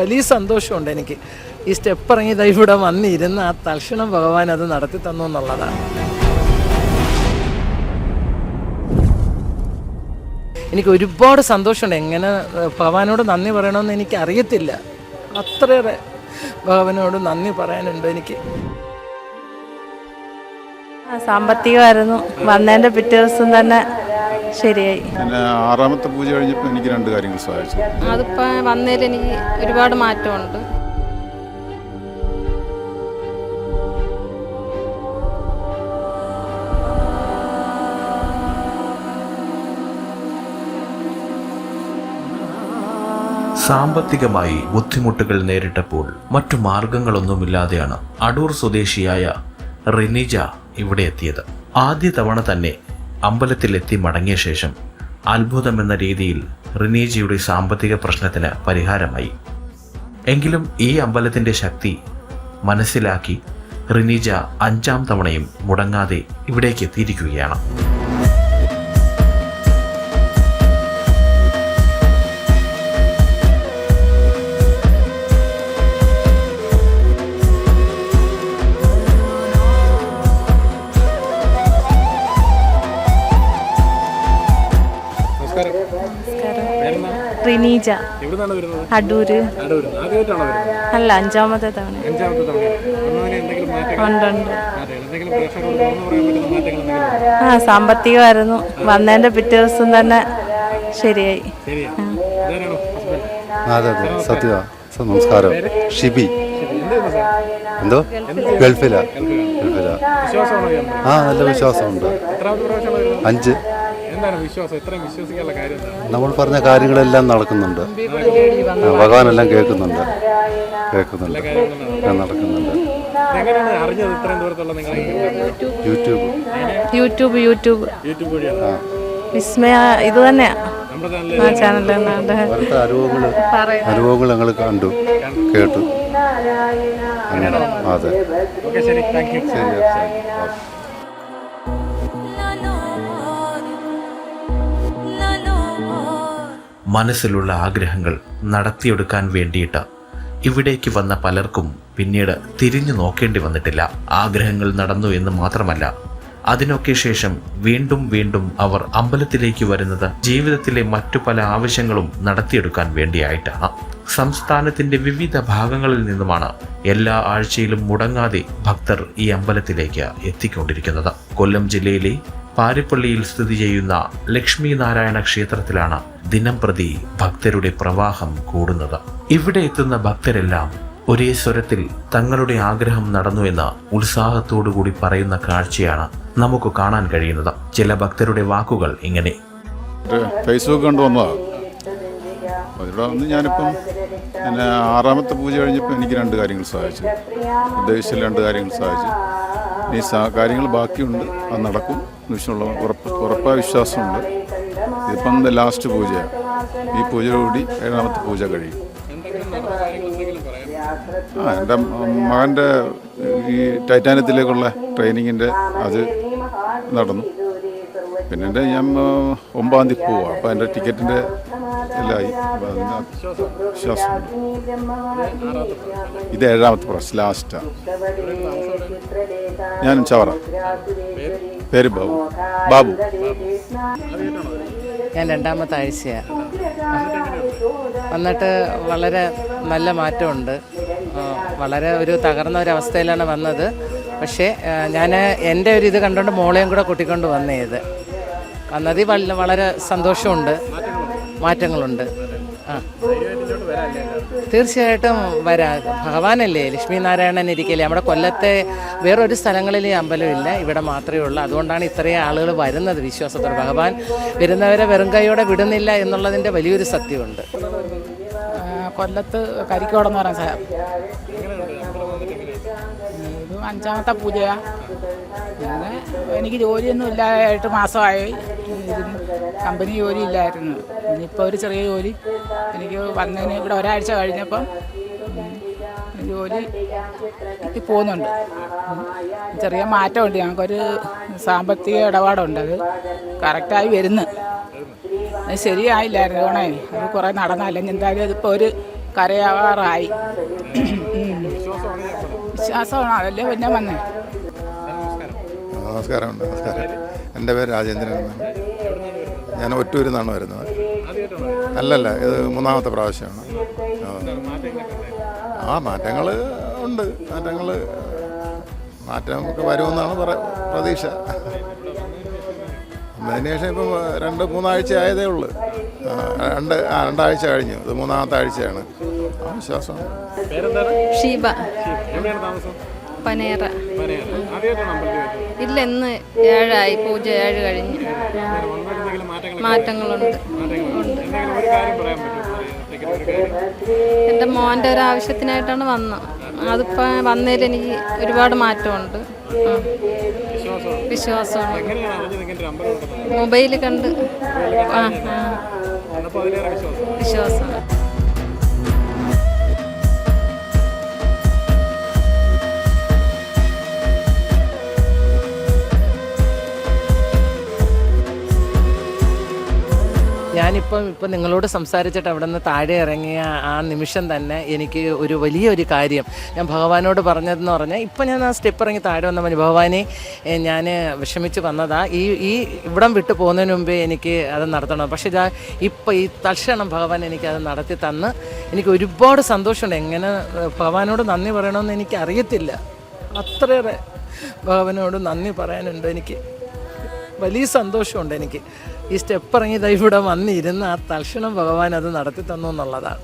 വലിയ സന്തോഷമുണ്ട് എനിക്ക്. ഈ സ്റ്റെപ്പ് ഇറങ്ങി ഇവിടെ വന്നിരുന്ന് ആ തൽക്ഷണം ഭഗവാൻ അത് നടത്തി തന്നു എന്നുള്ളതാണ്. എനിക്ക് ഒരുപാട് സന്തോഷമുണ്ട്. എങ്ങനെ ഭഗവാനോട് നന്ദി പറയണമെന്ന് എനിക്ക് അറിയത്തില്ല അത്രയേറെ ഭഗവാനോട് നന്ദി പറയാനുണ്ട് എനിക്ക്. സാമ്പത്തികമായിരുന്നു. വന്നതിന്റെ പിറ്റേ ദിവസം തന്നെ ശരിയായി. പിന്നെ ആറാമത്തെ പൂജ കഴിഞ്ഞപ്പോൾ എനിക്ക് രണ്ട് കാര്യങ്ങൾ സാധിച്ചു അതിപ്പോൾ വന്നതിൽ എനിക്ക് ഒരുപാട് മാറ്റമുണ്ട്. സാമ്പത്തികമായി ബുദ്ധിമുട്ടുകൾ നേരിട്ടപ്പോൾ മറ്റു മാർഗങ്ങളൊന്നുമില്ലാതെയാണ് അടൂർ സ്വദേശിയായ റിനിജ ഇവിടെ എത്തിയത്. ആദ്യ തവണ തന്നെ അമ്പലത്തിലെത്തി മടങ്ങിയ ശേഷം അത്ഭുതമെന്ന രീതിയിൽ റിനീജിയുടെ സാമ്പത്തിക പ്രശ്നത്തിന് പരിഹാരമായി. എങ്കിലും ഈ അമ്പലത്തിന്റെ ശക്തി മനസ്സിലാക്കി റിനീജ അഞ്ചാം തവണയും മുടങ്ങാതെ ഇവിടേക്ക് എത്തിയിരിക്കുകയാണ്. പ്രേക്ഷകരോട് അടൂര്. അല്ല അഞ്ചാമത്തെ തവണ. ആ സാമ്പത്തികമായിരുന്നു. വന്നതിന്റെ പിറ്റേ ദിവസം തന്നെ ശരിയായി. സത്യ അതെ അതെ. നമസ്കാരം. ഷിബി. എന്ത്? ഗൾഫിലാ. ഗൾഫിലാ. ആ നല്ല വിശ്വാസമുണ്ട്. അഞ്ച്. നമ്മൾ പറഞ്ഞ കാര്യങ്ങളെല്ലാം നടക്കുന്നുണ്ട്. ഭഗവാനെല്ലാം കേൾക്കുന്നുണ്ട്. കേൾക്കുന്നുണ്ട്. നടക്കുന്നുണ്ട്. എങ്ങനെയാണ് അറിഞ്ഞത് ഇത്രയും ദൂരത്തുള്ള നിങ്ങൾ യൂട്യൂബ്. യൂട്യൂബ്? യൂട്യൂബ് വിസ്മയ ഇത് തന്നെയാ. അനുഭവങ്ങൾ അനുഭവങ്ങൾ ഞങ്ങൾ കണ്ടു കേട്ടു. അങ്ങനെ അതെ. ഓക്കെ ശരി. താങ്ക് യു ശരി ശരി ഓക്കെ മനസ്സിലുള്ള ആഗ്രഹങ്ങൾ നടത്തിയെടുക്കാൻ വേണ്ടിയിട്ട് ഇവിടേക്ക് വന്ന പലർക്കും പിന്നീട് തിരിഞ്ഞു നോക്കേണ്ടി വന്നിട്ടില്ല. ആഗ്രഹങ്ങൾ നടന്നു എന്ന് മാത്രമല്ല അതിനൊക്കെ ശേഷം വീണ്ടും വീണ്ടും അവർ അമ്പലത്തിലേക്ക് വരുന്നത് ജീവിതത്തിലെ മറ്റു പല ആവശ്യങ്ങളും നടത്തിയെടുക്കാൻ വേണ്ടിയായിട്ടാണ്. സംസ്ഥാനത്തിന്റെ വിവിധ ഭാഗങ്ങളിൽ നിന്നുമാണ് എല്ലാ ആഴ്ചയിലും മുടങ്ങാതെ ഭക്തർ ഈ അമ്പലത്തിലേക്ക് എത്തിക്കൊണ്ടിരിക്കുന്നത്. കൊല്ലം ജില്ലയിലെ പാരിപ്പള്ളിയിൽ സ്ഥിതി ചെയ്യുന്ന ലക്ഷ്മി നാരായണ ക്ഷേത്രത്തിലാണ് ദിനം പ്രതി ഭക്തരുടെ പ്രവാഹം കൂടുന്നത്. ഇവിടെ എത്തുന്ന ഭക്തരെല്ലാം ഒരേ സ്വരത്തിൽ തങ്ങളുടെ ആഗ്രഹം നടന്നു എന്ന് ഉത്സാഹത്തോടുകൂടി പറയുന്ന കാഴ്ചയാണ് നമുക്ക് കാണാൻ കഴിയുന്നത്. ചില ഭക്തരുടെ വാക്കുകൾ ഇങ്ങനെ. ഫേസ്ബുക്ക് ഞാനിപ്പം പിന്നെ ആറാമത്തെ പൂജ കഴിഞ്ഞപ്പോൾ എനിക്ക് രണ്ട് കാര്യങ്ങൾ സാധിച്ചു ഉദ്ദേശിച്ച രണ്ട് കാര്യങ്ങൾ സാധിച്ചു ഈ കാര്യങ്ങൾ ബാക്കിയുണ്ട്. അത് നടക്കും. എന്നുവെച്ചുള്ള ഉറപ്പ് ഉറപ്പായ വിശ്വാസമുണ്ട്. ഇതിപ്പം ലാസ്റ്റ് പൂജയാണ് ഈ പൂജയോടുകൂടി ഏഴാമത്തെ പൂജ കഴിയും. ആ എന്റെ മകന്റെ ഈ ടൈറ്റാനത്തിലേക്കുള്ള ട്രെയിനിങ്ങിന്റെ അത് നടന്നു. പിന്നെ എന്റെ ഞാൻ ആ, ഒമ്പതാം തീയതി പോവാം. അപ്പോൾ എന്റെ ടിക്കറ്റിന്റെ എല്ലായി ശ്വാസം ഇത് ഏഴാമത്തെ പ്രാവശ്യം ലാസ്റ്റാണ് ഞാൻ ചവറ. പേര് ബാബു. ബാബു. ഞാൻ രണ്ടാമത്തെ ആഴ്ചയാണ് വന്നിട്ട് വളരെ നല്ല മാറ്റമുണ്ട്. വളരെ ഒരു തകർന്ന ഒരു അവസ്ഥയിലാണ് വന്നത്. പക്ഷേ ഞാൻ എന്റെ ഒരു ഇത് കണ്ടുകൊണ്ട് മോളെയും കൂടെ കൂട്ടിക്കൊണ്ട് വന്നേത് വന്നതിൽ വളരെ സന്തോഷമുണ്ട്. മാറ്റങ്ങളുണ്ട്. ആ. തീർച്ചയായിട്ടും വരാം. ഭഗവാനല്ലേ? ലക്ഷ്മി നാരായണൻ ഇരിക്കല്ലേ? നമ്മുടെ കൊല്ലത്തെ വേറൊരു സ്ഥലങ്ങളിൽ ഈ അമ്പലമില്ല ഇവിടെ മാത്രമേ ഉള്ളൂ. അതുകൊണ്ടാണ് ഇത്രയും ആളുകൾ വരുന്നത് വിശ്വാസത്തോടെ. ഭഗവാൻ വരുന്നവരെ വെറും കൈയോടെ വിടുന്നില്ല എന്നുള്ളതിന്റെ വലിയൊരു സത്യമുണ്ട്. കൊല്ലത്ത് കരിക്കോടെന്ന് പറയുന്ന അഞ്ചാമത്തെ പൂജയാ. പിന്നെ എനിക്ക് ജോലിയൊന്നും ഇല്ലാതായിട്ട് മാസമായി. കമ്പനി ജോലി ഇല്ലായിരുന്നു. ഇനിയിപ്പോൾ ഒരു ചെറിയ ജോലി എനിക്ക് വന്നതിന് ഇവിടെ ഒരാഴ്ച കഴിഞ്ഞപ്പം ജോലി പോകുന്നുണ്ട്. ചെറിയ മാറ്റമുണ്ട്. ഞങ്ങൾക്കൊരു സാമ്പത്തിക ഇടപാടുണ്ട്. അത് കറക്റ്റായി വരുന്നു. അത് ശരിയായില്ലായിരുന്നു. ഓണേ അത് കുറേ നടന്നല്ലെങ്കിൽ എന്തായാലും അതിപ്പോൾ ഒരു കരയാവാറായി. വിശ്വാസമാണ് അതല്ലേ പിന്നെ വന്നേ നമസ്കാരം. നമസ്കാരം. എന്റെ പേര് രാജേന്ദ്രൻ ഞാൻ ഒറ്റൂരിൽ നിന്നാണ് വരുന്നത്. അല്ലല്ല ഇത് മൂന്നാമത്തെ പ്രാവശ്യമാണ്. ആ. മാറ്റങ്ങൾ ഉണ്ട്. മാറ്റങ്ങൾ മാറ്റം ഒക്കെ വരുമെന്നാണ് പറ പ്രതീക്ഷ. അതിന് ശേഷം ഇപ്പം രണ്ട് മൂന്നാഴ്ച ആയതേ ഉള്ളൂ. രണ്ട് ആ രണ്ടാഴ്ച കഴിഞ്ഞു. ഇത് മൂന്നാമത്തെ ആഴ്ചയാണ്. ഷീബ. പനേറ. ഇല്ല ഇന്ന് ഏഴായി പൂജ ഏഴ് കഴിഞ്ഞ്. മാറ്റങ്ങളുണ്ട്. എന്റെ ഒരു കാര്യം പറയാൻ പറ്റുമോ? അറിയാത്തേക്ക് ഒരു എന്റെ മോന്റെ ഒരു ആവശ്യത്തിനായിട്ടാണ് വന്നത്. അതിപ്പോൾ വന്നതിൽ എനിക്ക് ഒരുപാട് മാറ്റമുണ്ട്. ആ. വിശ്വാസമാണ് മൊബൈൽ കണ്ട്. ആ ആ. ഞാനിപ്പം ഇപ്പം നിങ്ങളോട് സംസാരിച്ചിട്ട് അവിടെ നിന്ന് താഴെ ഇറങ്ങിയ ആ നിമിഷം തന്നെ എനിക്ക് ഒരു വലിയൊരു കാര്യം ഞാൻ ഭഗവാനോട് പറഞ്ഞതെന്ന് പറഞ്ഞാൽ ഇപ്പം ഞാൻ ആ സ്റ്റെപ്പ് ഇറങ്ങി താഴെ വന്ന പറഞ്ഞു ഭഗവാനെ ഞാൻ വിഷമിച്ച് വന്നതാ. ഈ ഈ ഇവിടം വിട്ടു പോകുന്നതിന് മുമ്പേ എനിക്ക് അത് നടത്തണം. പക്ഷേ ഇതാ ഇപ്പം ഈ തൽക്ഷണം ഭഗവാൻ എനിക്കത് നടത്തി തന്ന് എനിക്ക് ഒരുപാട് സന്തോഷമുണ്ട്. എങ്ങനെ ഭഗവാനോട് നന്ദി പറയണമെന്ന് എനിക്ക് അറിയത്തില്ല. അത്രയേറെ ഭഗവാനോട് നന്ദി പറയാനുണ്ട് എനിക്ക്. വലിയ സന്തോഷമുണ്ട് എനിക്ക്. ഈ സ്റ്റെപ്പ് ഇറങ്ങി ഇവിടെ വന്നിരുന്ന ആ തൽക്ഷണം ഭഗവാൻ അത് നടത്തി തന്നു എന്നുള്ളതാണ്.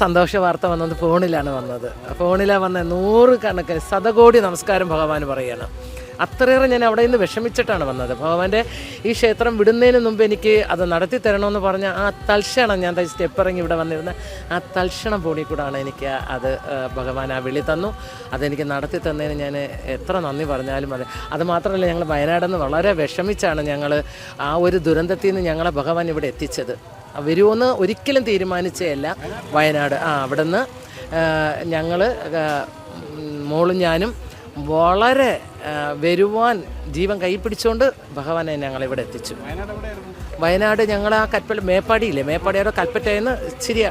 സന്തോഷ വാർത്ത വന്നത് ഫോണിലാണ് വന്നത്. ഫോണിലാണ് വന്ന നൂറ് കണക്കിന് ശതകോടി നമസ്കാരം ഭഗവാൻ പറയണം. അത്രയേറെ ഞാൻ അവിടെ നിന്ന് വിഷമിച്ചിട്ടാണ് വന്നത്. ഭഗവാന്റെ ഈ ക്ഷേത്രം വിടുന്നതിന് മുമ്പ് എനിക്ക് അത് നടത്തി തരണമെന്ന് പറഞ്ഞ ആ തൽക്ഷണം ഞാൻ സ്റ്റെപ്പ് ഇറങ്ങി ഇവിടെ വന്നിരുന്ന ആ തൽക്ഷണം ഫോണിൽ കൂടാണ് എനിക്ക് അത് ഭഗവാൻ ആ വിളി തന്നു. അതെനിക്ക് നടത്തി തന്നതിന് ഞാൻ എത്ര നന്ദി പറഞ്ഞാലും അതെ അത് മാത്രമല്ല ഞങ്ങൾ വയനാടെന്ന് വളരെ വിഷമിച്ചാണ് ഞങ്ങൾ ആ ഒരു ദുരന്തത്തിൽ നിന്ന് ഞങ്ങളെ ഭഗവാൻ ഇവിടെ എത്തിച്ചത്. വരുമെന്ന് ഒരിക്കലും തീരുമാനിച്ചതല്ല വയനാട്. ആ അവിടുന്ന് ഞങ്ങൾ മോളും ഞാനും വളരെ വരുവാൻ ജീവൻ കൈപ്പിടിച്ചുകൊണ്ട് ഭഗവാനെ ഞങ്ങളിവിടെ എത്തിച്ചു. വയനാട് ഞങ്ങൾ ആ കൽപ്പ മേപ്പാടിയില്ലേ മേപ്പാടിയുടെ കൽപ്പറ്റയിൽ നിന്ന് ഇച്ചിരി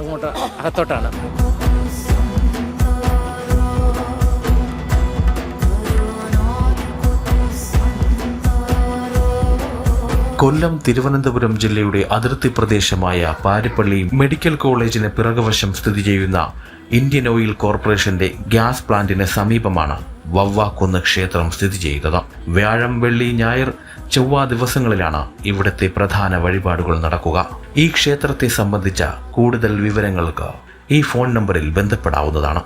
അങ്ങോട്ട് അകത്തോട്ടാണ്. കൊല്ലം തിരുവനന്തപുരം ജില്ലയുടെ അതിർത്തി പ്രദേശമായ പാരിപ്പള്ളി മെഡിക്കൽ കോളേജിന് പിറകുവശം സ്ഥിതി ചെയ്യുന്ന ഇന്ത്യൻ ഓയിൽ കോർപ്പറേഷന്റെ ഗ്യാസ് പ്ലാന്റിന് സമീപമാണ്. വവ്വാക്കുന്ന് ക്ഷേത്രം സ്ഥിതി ചെയ്യുന്നത് വ്യാഴം വെള്ളി ഞായർ ചൊവ്വ ദിവസങ്ങളിലാണ് ഇവിടുത്തെ പ്രധാന വഴിപാടുകൾ നടക്കുക. ഈ ക്ഷേത്രത്തെ സംബന്ധിച്ച കൂടുതൽ വിവരങ്ങൾക്ക് ഈ ഫോൺ നമ്പറിൽ ബന്ധപ്പെടാവുന്നതാണ്.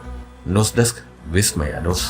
News desk Vismaya news.